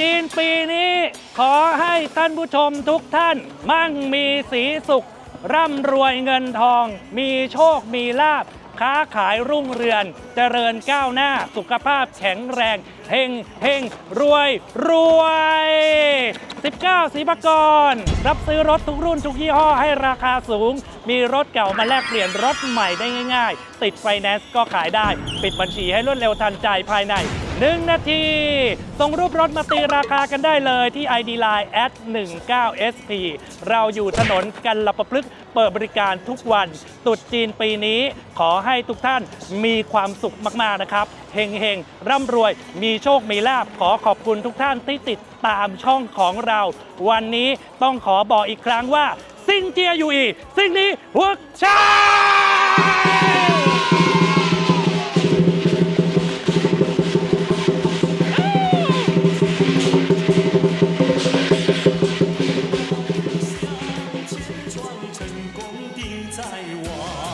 จีนปีนี้ ขอให้ท่านผู้ชมทุกท่าน มั่งมีสีสุข ร่ำรวยเงินทอง มีโชคมีลาบ ค้าขายรุ่งเรืองเจริญก้าวหน้าสุขภาพแข็งแรงเฮงเฮงรวยรวย 19สีปกรรับซื้อรถทุกรุ่นทุกยี่ห้อให้ราคาสูง มีรถเก่ามาแลกเปลี่ยนรถใหม่ได้ง่าย ๆ ติดไฟแนนซ์ก็ขายได้ ปิดบัญชีให้รวดเร็วทันใจภายใน 1 นาทีส่งรูปรถมาตีราคากันได้เลยที่ ID Line at 19 SP เราอยู่ถนนกันละประพฤกษ์เปิดบริการทุกวันตุดจีนปีนี้ ขอให้ทุกท่านมีความสุขมากๆนะครับเฮงเฮงร่ำรวยมีีโชค มีลาบขอขอบคุณทุกท่านที่ติดตามช่องของเรา วันนี้ต้องขอบอกอีกครั้งว่าซิงเจียอยู่อีซิ่งนี้ฮวกชา在我。